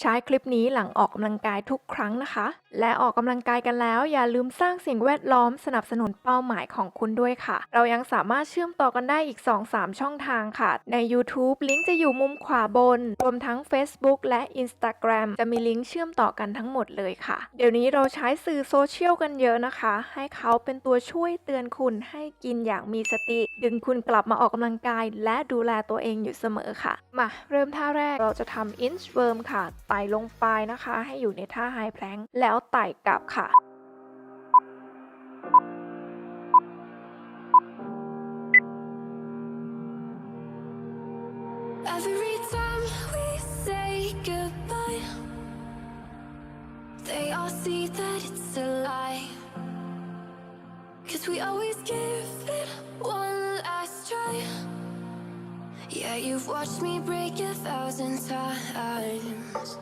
ใช้คลิปนี้หลังออกกำลังกายทุกครั้งนะคะ และออกกำลังกายกันแล้ว อย่าลืมสร้างสิ่งแวดล้อมสนับสนุนเป้าหมายของคุณด้วยค่ะ เรายังสามารถเชื่อมต่อกันได้อีก 2-3 ช่องทางค่ะ ใน YouTube ลิงก์จะอยู่มุมขวาบน รวมทั้ง Facebook และ Instagram จะมีลิงก์เชื่อมต่อกันทั้งหมดเลยค่ะ เดี๋ยวนี้เราใช้สื่อโซเชียลกันเยอะนะคะ ให้เขาเป็นตัวช่วยเตือนคุณให้กินอย่างมีสติ ดึงคุณกลับมาออกกำลังกาย และดูแลตัวเองอยู่เสมอค่ะ มาเริ่มท่าแรกเราจะทำ inchworm ค่ะไต่ลงไปนะคะ ให้อยู่ในท่าไฮแพลงแล้วไต่กลับค่ะ Cause we always give it one last try Yeah, you've watched me break a thousand times.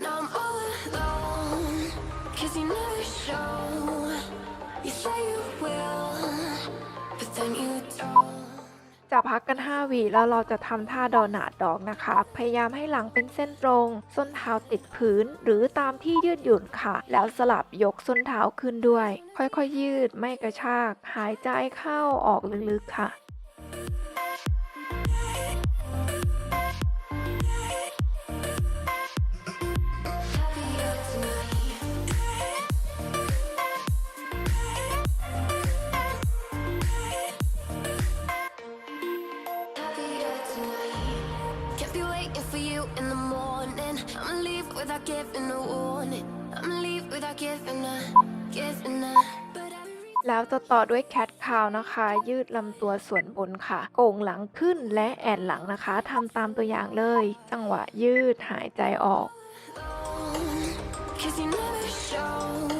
Now I'm all alone. Cause you never show. You say you will, but then you don't. จะพักกัน 5วิแล้วเราจะทำท่าดอนาดดอกนะคะ พยายามให้หลังเป็นเส้นตรง ส้นเท้าติดพื้น หรือตามที่ยืดหยุ่นค่ะ แล้วสลับยกส้นเท้าขึ้นด้วย ค่อยๆยืดไม่กระชาก หายใจเข้าออกลึกๆค่ะ for you in the morning. I'ma leave without giving a warning. I'ma leave without giving a, giving a. But every แล้วจะต่อด้วยแคทคาวนะคะ ยืดลำตัวส่วนบนค่ะ โก่งหลังขึ้นและแอนหลังนะคะทำตามตัวอย่างเลย จังหวะยืดหายใจออก time, Cause you never show.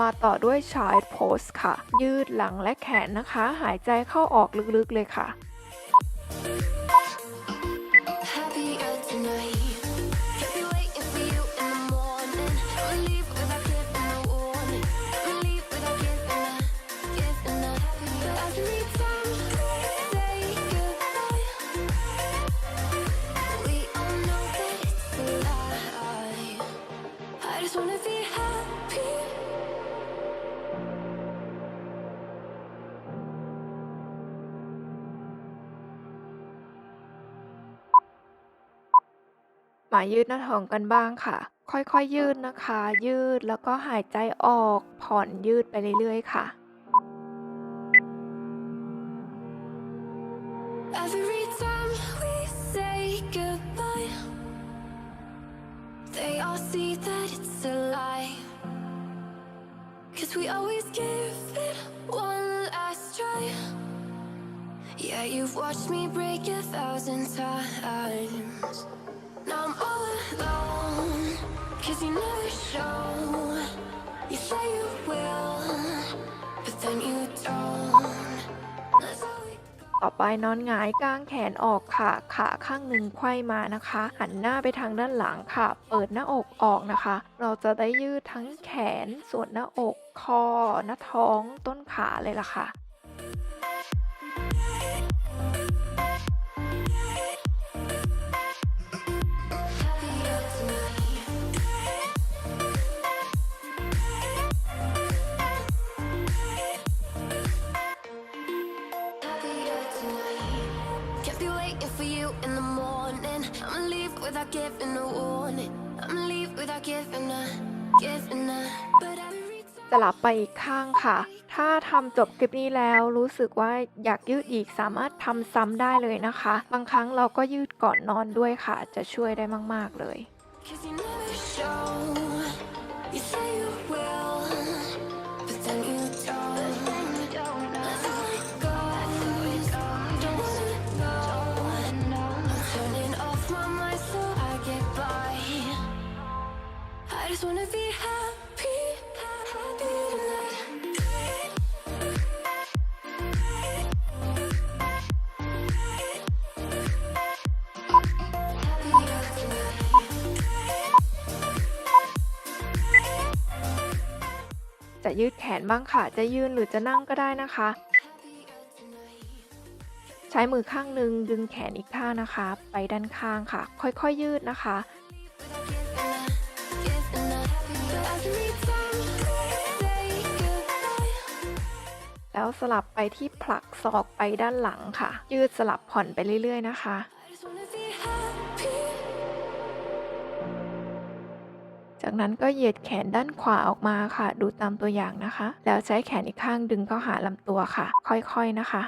มาต่อด้วยชายโพสค่ะ ยืดหลังและแขนนะคะ หายใจเข้าออกลึกๆเลยค่ะ มายืดหน้าท้องกันบ้างค่ะ ค่อยๆยืดนะคะ ยืดแล้วก็หายใจออกผ่อนยืดไปเรื่อยๆค่ะ Every time we say goodbye, they all see that it's a lie. Cause we always give it one last try. Yeah, you've watched me break a thousand times. Alone. Cause you never show. You say you will, but then you don't. That's how it ต่อไปนอนหงายกางแขนออกค่ะ ขาข้างหนึ่งไขว้มานะคะ หันหน้าไปทางด้านหลังค่ะ เปิดหน้าอกออกนะคะ เราจะได้ยืดทั้งแขนส่วนหน้าอก คอ หน้าท้อง ต้นขาเลยล่ะค่ะ in the morning. I'ma leave without giving a warning. I'ma leave without giving a, giving a. But every time. สลับไปอีกข้างค่ะ ถ้าทำจบคลิปนี้แล้วรู้สึกว่าอยากยืดอีกสามารถทำซ้ำได้เลยนะคะ บางครั้งเราก็ยืดก่อนนอนด้วยค่ะ จะช่วยได้มาก ๆ เลย Cause you never show. จะยืดแขนบ้างค่ะ จะยืนหรือจะนั่งก็ได้นะคะ ใช้มือข้างหนึ่งดึงแขนอีกข้างนะคะ ไปด้านข้างค่ะ ค่อยๆยืดนะคะ แล้วสลับไปที่ผลักศอกไปด้านหลังค่ะ ยืดสลับผ่อนไปเรื่อย ๆ นะคะ จากนั้นก็เหยียดแขนด้านขวาออกมาค่ะ ดูตามตัวอย่างนะคะ แล้วใช้แขนอีกข้างดึงเข้าหาลำตัวค่ะ ค่อยๆนะคะ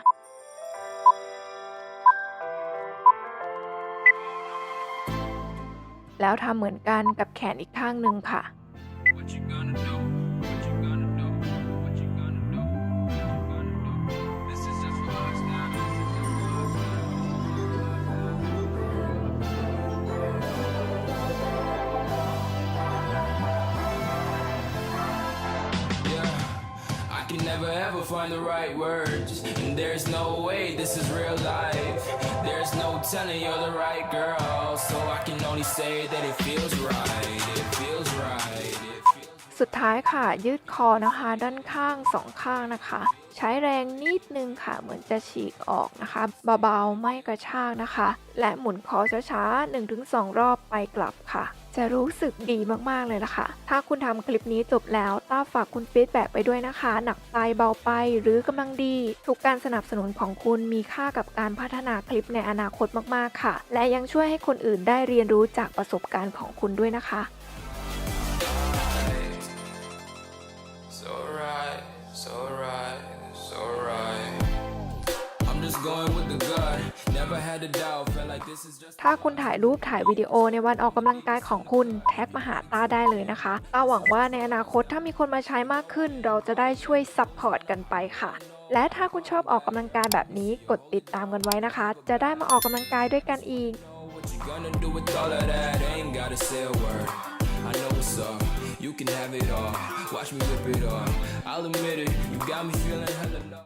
แล้วทำเหมือนกันกับแขนอีกข้างหนึ่งค่ะ can never ever find the right words. And there's no way this is real life. There's no telling you're the right girl. So I can only say that it feels right. It feels right. It feels สุดท้ายค่ะ ยืดคอนะคะ ด้านข้างสองข้างนะคะ ใช้แรงนิดนึงค่ะ เหมือนจะฉีกออกนะคะเบาๆไม่กระชากนะคะ และหมุนคอช้าๆ1-2 รอบไปกลับค่ะ จะรู้สึกดีมากๆเลยล่ะค่ะ ถ้าคุณทำคลิปนี้จบแล้วต้าฝากคุณฟีดแบ็ไปด้วยนะคะ หนักไปเบาไปหรือกำลังดี ทุกการสนับสนุนของคุณมีค่ากับการพัฒนาคลิปในอนาคตมากๆค่ะ และยังช่วยให้คนอื่นได้เรียนรู้จากประสบการณ์ของคุณด้วยนะคะ ถ้าคุณถ่ายรูปถ่ายวิดีโอในวันออกกำลังกายของคุณแท็กมาหาต้าได้เลยนะคะต้าหวังว่าในอนาคตถ้ามีคนมาใช้มากขึ้น เราจะได้ช่วยซัพพอร์ตกันไปค่ะ และถ้าคุณชอบออกกำลังกายแบบนี้กดติดตามกันไว้นะคะ จะได้มาออกกำลังกายด้วยกันอีก What you gonna do with all of that? Ain't gotta say a word. I know what's up. You can have it all. Watch me rip it off. I'll admit it. You got me feeling hella low.